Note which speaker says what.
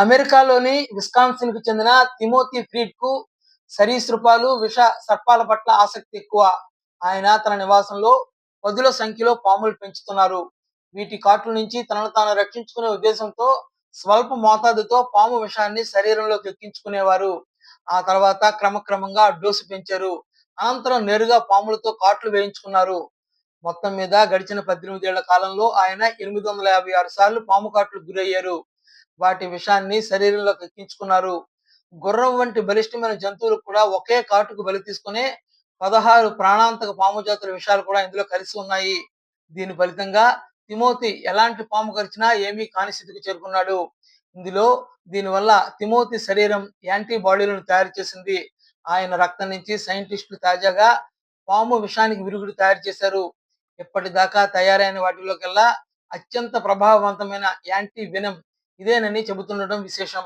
Speaker 1: అమెరికాలోని విస్కాన్సిన్కు చెందిన తిమోతి ఫ్రీడ్కు సరీసృపాలు విష సర్పాల పట్ల ఆసక్తి ఎక్కువ. ఆయన తన నివాసంలో పదుల సంఖ్యలో పాములు పెంచుతున్నారు. వీటి కాట్ల నుంచి తనను తాను రక్షించుకునే ఉద్దేశంతో స్వల్ప మోతాదుతో పాము విషాన్ని శరీరంలోకి ఎక్కించుకునేవారు. ఆ తర్వాత క్రమక్రమంగా డోసు పెంచారు. అనంతరం నేరుగా పాములతో కాట్లు వేయించుకున్నారు. మొత్తం మీద గడిచిన పద్దెనిమిదేళ్ళ కాలంలో ఆయన ఎనిమిది వందల యాభై ఆరు సార్లు పాము కాట్లు గురయ్యారు. వాటి విషాన్ని శరీరంలోకి ఎక్కించుకున్నారు. గుర్రం వంటి బలిష్టమైన జంతువులు కూడా ఒకే కాటుకు బలి తీసుకునే పదహారు ప్రాణాంతక పాము జాతుల విషయాలు కూడా ఇందులో కలిసి ఉన్నాయి. దీని ఫలితంగా తిమోతి ఎలాంటి పాము కరిచినా ఏమీ కాని స్థితికి చేరుకున్నాడు. ఇందులో దీనివల్ల తిమోతి శరీరం యాంటీబాడీలను తయారు చేసింది. ఆయన రక్తం నుంచి సైంటిస్టులు తాజాగా పాము విషానికి విరుగుడు తయారు చేశారు. ఇప్పటిదాకా తయారైన వాటిలో కల్లా అత్యంత ప్రభావవంతమైన యాంటీ వెనం ఇదేనని చెబుతుండటం విశేషం.